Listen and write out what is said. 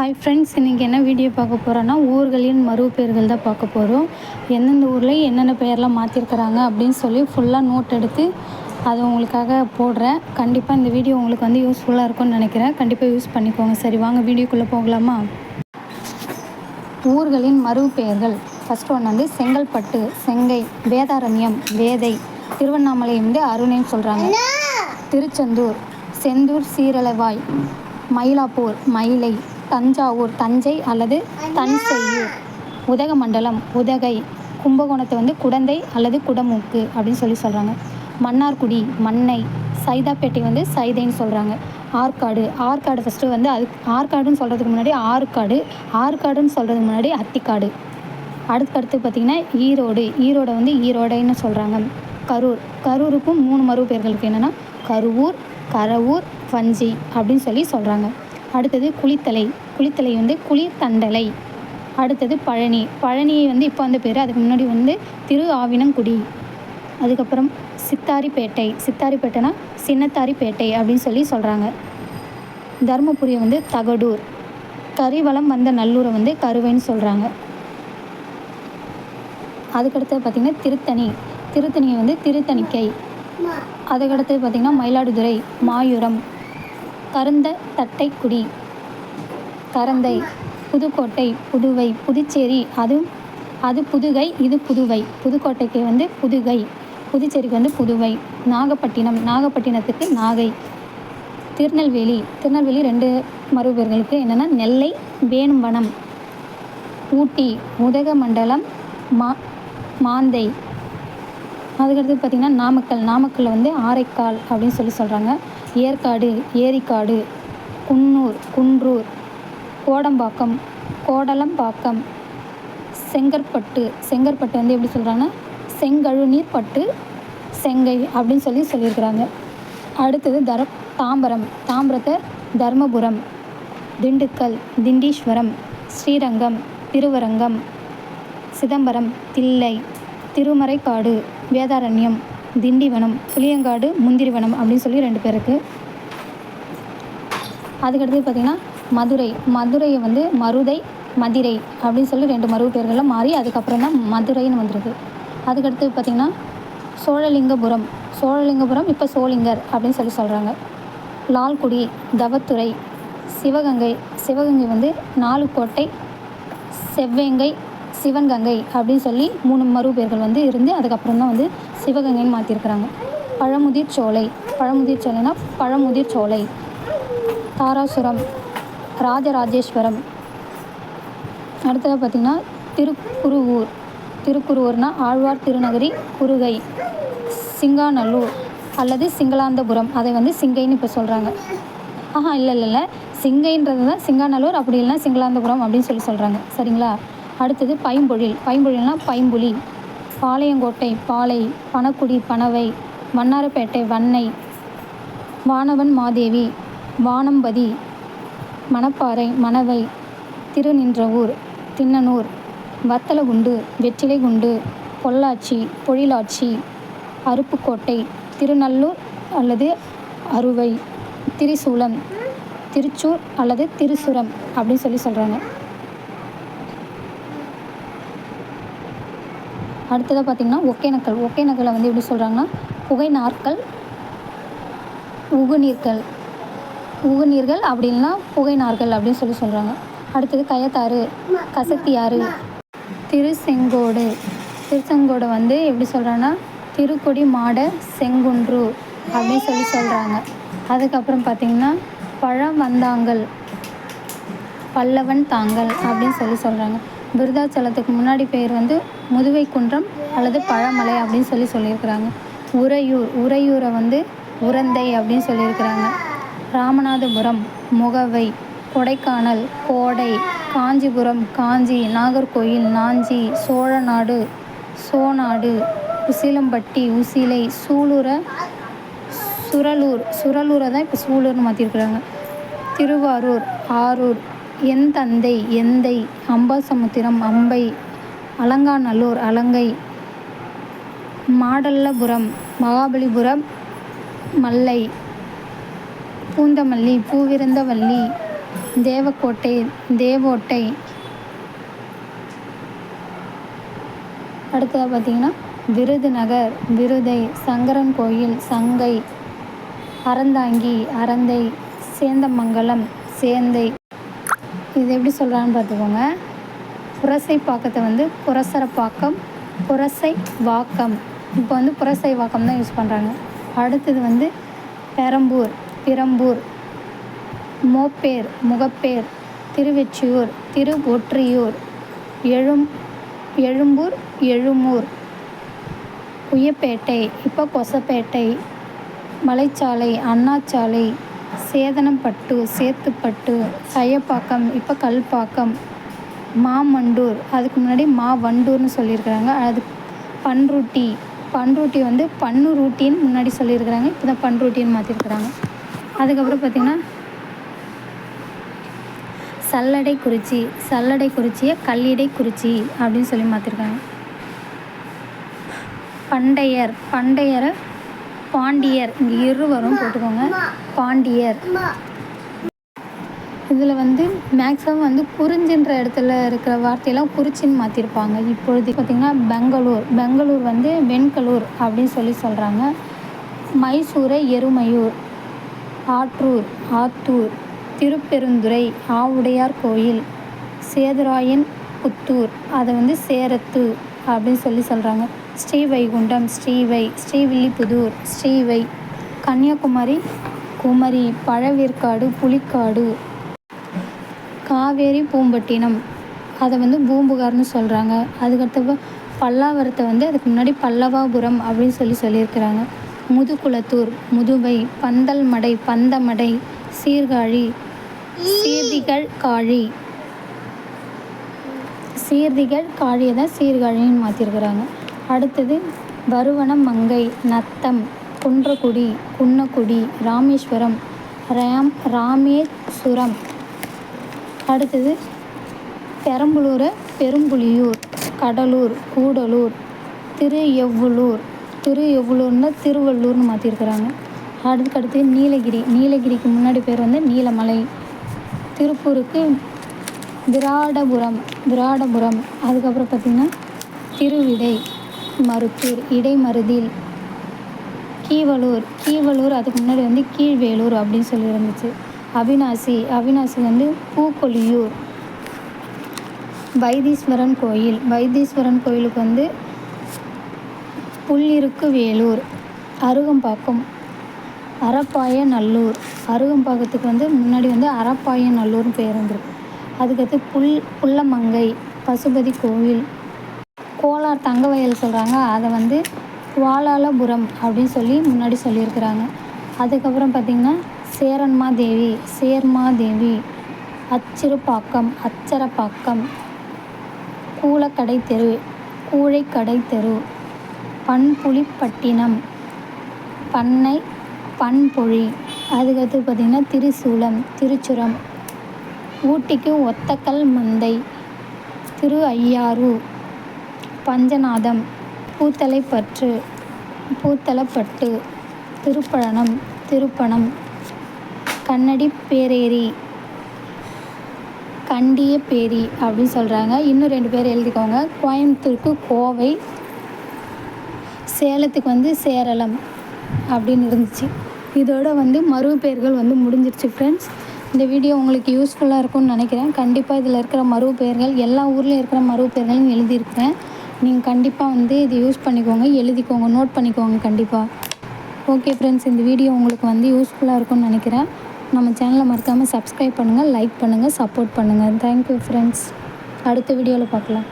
Hi friends இன்றைக்கி என்ன video பார்க்க போகிறோன்னா ஊர்களின் மறு பெயர்கள் தான் பார்க்க போகிறோம் எந்தெந்த ஊரில் என்னென்ன பெயர்லாம் மாற்றிருக்கிறாங்க அப்படின்னு சொல்லி ஃபுல்லாக நோட் எடுத்து அதை உங்களுக்காக போடுறேன். கண்டிப்பாக இந்த வீடியோ உங்களுக்கு வந்து யூஸ்ஃபுல்லாக இருக்கும்னு நினைக்கிறேன். கண்டிப்பாக யூஸ் பண்ணிக்கோங்க. சரி வாங்க வீடியோக்குள்ளே போகலாமா? ஊர்களின் மறு பெயர்கள். ஃபஸ்ட் ஒன்று வந்து செங்கல்பட்டு செங்கை வேதாரண்யம் வேதை. திருவண்ணாமலை வந்து அருணைன்னு சொல்கிறாங்க திருச்செந்தூர் செந்தூர் சீரளவாய் மயிலாப்பூர் மயிலை. தஞ்சாவூர் தஞ்சை அல்லது தன்செய்யூர். உதகமண்டலம் உதகை கும்பகோணத்தை வந்து குடந்தை அல்லது குடமூக்கு அப்படின்னு சொல்லி சொல்கிறாங்க மன்னார்குடி மண்ணை சைதாப்பேட்டை வந்து சைதைன்னு சொல்கிறாங்க ஆற்காடு ஆற்காடு ஃபஸ்ட்டு வந்து அது ஆற்காடுன்னு சொல்கிறதுக்கு முன்னாடி ஆற்காடு ஆற்காடுன்னு சொல்கிறதுக்கு முன்னாடி அத்திக்காடு. அடுத்தடுத்து பார்த்திங்கன்னா ஈரோடு ஈரோடை வந்து ஈரோடைன்னு சொல்கிறாங்க கரூர் கரூருக்கும் மூணு மறு பேர்களுக்கு என்னென்னா கருவூர் கரவூர் வஞ்சி அப்படின்னு சொல்லி சொல்கிறாங்க அடுத்தது குளித்தலை. குளித்தலை வந்து குளிர்தண்டலை. அடுத்தது பழனி. பழனியை வந்து இப்போ வந்த பேர். அதுக்கு முன்னாடி வந்து திரு ஆவினங்குடி. அதுக்கப்புறம் சித்தாரிப்பேட்டை. சித்தாரிப்பேட்டைனா சின்னத்தாரிப்பேட்டை அப்படின்னு சொல்லி சொல்கிறாங்க தருமபுரியை வந்து தகடூர். கரிவலம் வந்த நல்லூரை வந்து கருவைன்னு சொல்கிறாங்க அதுக்கடுத்து பார்த்திங்கன்னா திருத்தணி. திருத்தணியை வந்து திருத்தணிக்கை. அதுக்கடுத்து பார்த்திங்கன்னா மயிலாடுதுறை. மாயூரம். கருந்த தட்டைக்குடி கரந்தை புதுக்கோட்டை புதுவை புதுச்சேரி அது அது புதுகை இது புதுவை. புதுக்கோட்டைக்கு வந்து புதுகை புதுச்சேரிக்கு வந்து புதுவை. நாகப்பட்டினம் நாகப்பட்டினத்துக்கு நாகை. திருநெல்வேலி திருநெல்வேலி ரெண்டு மறுபெயர்களுக்கு என்னென்னா நெல்லை வேணும்பனம் ஊட்டி உதகமண்டலம் மா மாந்தை. அதுக்கடுத்து பார்த்திங்கன்னா நாமக்கல் நாமக்கல் வந்து ஆரைக்கால் அப்படின்னு சொல்லி சொல்கிறாங்க ஏற்காடு ஏரிக்காடு குன்னூர் குன்றூர் கோடம்பாக்கம் கோடலம்பாக்கம் செங்கற்பட்டு செங்கற்பட்டு வந்து எப்படி சொல்கிறாங்கன்னா செங்கழுநீர் பட்டு செங்கை அப்படின்னு சொல்லி சொல்லியிருக்கிறாங்க. அடுத்தது தர தாம்பரம் தாம்பரத்தை தர்மபுரம் திண்டுக்கல் திண்டீஸ்வரம் ஸ்ரீரங்கம் திருவரங்கம் சிதம்பரம் தில்லை திருமறைக்காடு வேதாரண்யம் திண்டிவனம் புளியங்காடு முந்திரிவனம் அப்படின்னு சொல்லி ரெண்டு பேர் இருக்குது அதுக்கடுத்து பார்த்திங்கன்னா மதுரை. மதுரையை வந்து மருதை மதிரை அப்படின்னு சொல்லி ரெண்டு மறு பேர்களில் மாறி அதுக்கப்புறம் தான் மதுரைன்னு வந்துருக்கு. அதுக்கடுத்து பார்த்திங்கன்னா சோழலிங்கபுரம். சோழலிங்கபுரம் இப்போ சோளிங்கர் அப்படின்னு சொல்லி சொல்கிறாங்க லால்குடி தவத்துறை சிவகங்கை. சிவகங்கை வந்து நாலு கோட்டை செவ்வேங்கை சிவன்கங்கை அப்படின்னு சொல்லி மூணு மறுபெயர்கள் வந்து இருந்து அதுக்கப்புறம் தான் வந்து சிவகங்கைன்னு மாற்றிருக்கிறாங்க பழமுதிர் சோலை. பழமுதிர் சோலைனா பழமுதிர் சோலை. தாராசுரம். ராஜராஜேஸ்வரம். அடுத்தது பார்த்திங்கன்னா திருக்குருவூர். திருக்குருவூர்னா ஆழ்வார் திருநகரி குருகை சிங்காநல்லூர் அல்லது சிங்களாந்தபுரம். அதை வந்து சிங்கைன்னு இப்போ சொல்கிறாங்க ஆஹா இல்லை இல்லை இல்லை. சிங்கைன்றது தான் சிங்காநல்லூர் அப்படி இல்லைனா சிங்களாந்தபுரம் அப்படின்னு சொல்லி சொல்கிறாங்க சரிங்களா? அடுத்தது பைம்பொழில். பைம்பொழில்னா பைம்புலி. பாளையங்கோட்டை பாலை பணக்குடி பனவை வண்ணாரப்பேட்டை வன்னை வானவன் மாதேவி வானம்பதி மணப்பாறை மணவை திருநின்றவூர் தின்னனூர் வத்தலகுண்டு வெற்றிலைகுண்டு பொள்ளாச்சி பொழிலாச்சி அருப்புக்கோட்டை திருநல்லூர் அல்லது அறுவை திரிசூலம் திருச்சூர் அல்லது திருசுரம் அப்படின்னு சொல்லி சொல்கிறாங்க அடுத்ததாக பார்த்திங்கன்னா ஒகேனக்கல் ஒகேனக்கலை வந்து எப்படி சொல்கிறாங்கன்னா புகை நாற்கள் உகுநீர்கள். உகுநீர்கள் அப்படி இல்லைன்னா புகை நார்கள் அப்படின்னு சொல்லி சொல்கிறாங்க அடுத்தது கயத்தாறு கசத்தியாறு திருசெங்கோடு. திருச்செங்கோடு வந்து எப்படி சொல்கிறாங்கன்னா திருக்கொடி மாட செங்குன்று அப்படின்னு சொல்லி சொல்கிறாங்க அதுக்கப்புறம் பார்த்திங்கன்னா பழம் வந்தாங்கல் பல்லவன் தாங்கல் அப்படின்னு சொல்லி சொல்கிறாங்க விருதாச்சலத்துக்கு முன்னாடி பேர் வந்து முதுவை குன்றம் அல்லது பழமலை அப்படின்னு சொல்லி சொல்லியிருக்கிறாங்க. உறையூர் உறையூரை வந்து உரந்தை அப்படின்னு சொல்லியிருக்கிறாங்க. ராமநாதபுரம் முகவை கொடைக்கானல் கோடை காஞ்சிபுரம் காஞ்சி நாகர்கோயில் நாஞ்சி சோழநாடு சோநாடு உசிலம்பட்டி உசிலை சூளுரை சுரலூர் சுரலூரை தான் இப்போ சூலூர்னு மாற்றிருக்கிறாங்க திருவாரூர் ஆரூர் என் தந்தை எந்தை அம்பாசமுத்திரம் அம்பை அலங்காநல்லூர் அலங்கை மாடல்லபுரம் மகாபலிபுரம் மல்லை பூந்தமல்லி பூவிருந்தவல்லி தேவக்கோட்டை தேவோட்டை. அடுத்ததாக பார்த்தீங்கன்னா விருதுநகர் விருதை சங்கரன் கோயில் சங்கை அறந்தாங்கி அறந்தை சேந்தமங்கலம் சேந்தை. இது எப்படி சொல்கிறான்னு பார்த்துக்கோங்க. புரசை பாக்கத்தை வந்து புரசரப்பாக்கம் புரசை வாக்கம். இப்போ வந்து புரசை வாக்கம் தான் யூஸ் பண்ணுறாங்க அடுத்தது வந்து பெரம்பூர் பிரம்பூர் மோப்பேர் முகப்பேர் திருவெற்றியூர் திரு ஒற்றியூர் எழும் எழும்பூர் எழுமூர். உயப்பேட்டை இப்போ கொசப்பேட்டை மலைச்சாலை அண்ணாச்சாலை சேதனம்பட்டு சேத்துப்பட்டு சையப்பாக்கம் இப்போ கல்பாக்கம் மாமண்டூர். அதுக்கு முன்னாடி மா வண்டூர்னு சொல்லியிருக்கிறாங்க. அது பன்ருட்டி பன்ருட்டி வந்து பன்னுருட்டின்னு முன்னாடி சொல்லியிருக்கிறாங்க. இப்போ தான் பன்ருட்டின்னு மாற்றிருக்கிறாங்க அதுக்கப்புறம் பார்த்திங்கன்னா சல்லடை குறிச்சி சல்லடை குறிச்சியை கல்லிடை குறிச்சி அப்படின்னு சொல்லி மாற்றிருக்காங்க பண்டையர். பண்டையரை பாண்டியர். இங்கே இருவரும் போட்டுக்கோங்க. பாண்டியர். இதில் வந்து மேக்ஸிமம் வந்து குறிஞ்சின்ற இடத்துல இருக்கிற வார்த்தையெல்லாம் குறிச்சின்னு மாற்றிருப்பாங்க இப்பொழுது பார்த்திங்கன்னா பெங்களூர். பெங்களூர் வந்து வெண்கலூர் அப்படின்னு சொல்லி சொல்கிறாங்க மைசூரை எருமையூர் ஆற்றூர் ஆத்தூர் திருப்பெருந்துறை ஆவுடையார் கோயில் சேதுராயன் புத்தூர். அதை வந்து சேரத்து அப்படின்னு சொல்லி சொல்கிறாங்க ஸ்ரீவைகுண்டம் ஸ்ரீவை ஸ்ரீவில்லிபுதூர் ஸ்ரீவை கன்னியாகுமரி குமரி பழவேற்காடு புலிக்காடு காவேரி பூம்பட்டினம். அதை வந்து பூம்புகார்னு சொல்கிறாங்க அதுக்கடுத்து பல்லாவரத்தை வந்து அதுக்கு முன்னாடி பல்லவாபுரம் அப்படின்னு சொல்லி சொல்லியிருக்கிறாங்க. முதுகுளத்தூர் முதுவை பந்தல்மடை பந்தமடை சீர்காழி சீர்திகள் காழி. சீர்திகள் காழியை தான் சீர்காழின்னு மாற்றிருக்கிறாங்க அடுத்தது வருவனம் மங்கை நத்தம் குன்றக்குடி குன்னக்குடி ராமேஸ்வரம் ராம் ராமேஸ்வரம். அடுத்தது பெரம்பலூர் பெரும்புலியூர் கடலூர் கூடலூர் திரு எவ்வளூர் திரு எவ்வளூர்னா திருவள்ளூர்னு மாற்றிருக்கிறாங்க அதுக்கடுத்து நீலகிரி. நீலகிரிக்கு முன்னாடி பேர் வந்து நீலமலை. திருப்பூருக்கு விராடபுரம் விராடபுரம். அதுக்கப்புறம் பார்த்திங்கன்னா திருவிடை. மருத்தூர் இடைமருதில் கீவலூர் கீவலூர் அதுக்கு முன்னாடி வந்து கீழ்வேலூர் அப்படின்னு சொல்லி இருந்துச்சு. அவினாசி அவினாசி வந்து பூக்கொலியூர் வைத்தீஸ்வரன் கோயில். வைத்தீஸ்வரன் கோயிலுக்கு வந்து புல்லிருக்கு வேலூர் அருகம்பாக்கம் அரப்பாய நல்லூர் அருகம்பாக்கத்துக்கு வந்து முன்னாடி வந்து அரப்பாய நல்லூர்னு பேர் வந்துருக்கு. அதுக்கடுத்து புல் புல்லமங்கை பசுபதி கோவில் கோலார் தங்க வயல் சொல்கிறாங்க அதை வந்து வாலாலபுரம் அப்படின்னு சொல்லி முன்னாடி சொல்லியிருக்கிறாங்க. அதுக்கப்புறம் பார்த்திங்கன்னா சேரன்மா தேவி சேர்மா தேவி அச்சிறுபாக்கம் அச்சரப்பாக்கம் கூலக்கடை தெரு கூழைக்கடை தெரு பண்புலிப்பட்டினம் பண்ணை பண்பொழி அதுக்கடுத்து பார்த்திங்கன்னா திரிசூலம் திருச்சுரம் ஊட்டிக்கு ஒத்தக்கல் மந்தை திரு ஐயாறு பஞ்சநாதம் பூத்தலைப்பற்று பூத்தலப்பட்டு திருப்பழனம் திருப்பணம் கண்ணடி பேரேரி கண்டிய பேரி அப்படின்னு சொல்கிறாங்க இன்னும் ரெண்டு பேர் எழுதிக்கோங்க. கோயம்புத்தூருக்கு கோவை சேலத்துக்கு வந்து சேரளம் அப்படின்னு இருந்துச்சு. இதோட வந்து மறு பெயர்கள் வந்து முடிஞ்சிருச்சு ஃப்ரெண்ட்ஸ் இந்த வீடியோ உங்களுக்கு யூஸ்ஃபுல்லாக இருக்கும்னு நினைக்கிறேன். கண்டிப்பாக இதில் இருக்கிற மறு பெயர்கள் எல்லா ஊர்லேயும் இருக்கிற மறு பெயர்களையும் எழுதியிருக்கிறேன். நீங்கள் கண்டிப்பாக வந்து இது யூஸ் பண்ணிக்கோங்க எழுதிக்கோங்க நோட் பண்ணிக்கோங்க கண்டிப்பாக ஓகே ஃப்ரெண்ட்ஸ் இந்த வீடியோ உங்களுக்கு வந்து யூஸ்ஃபுல்லாக இருக்கும்னு நினைக்கிறேன். நம்ம சேனலை மறக்காமல் சப்ஸ்கிரைப் பண்ணுங்கள் லைக் பண்ணுங்கள் சப்போர்ட் பண்ணுங்கள் தேங்க்யூ ஃப்ரெண்ட்ஸ் அடுத்த வீடியோவில் பார்க்கலாம்.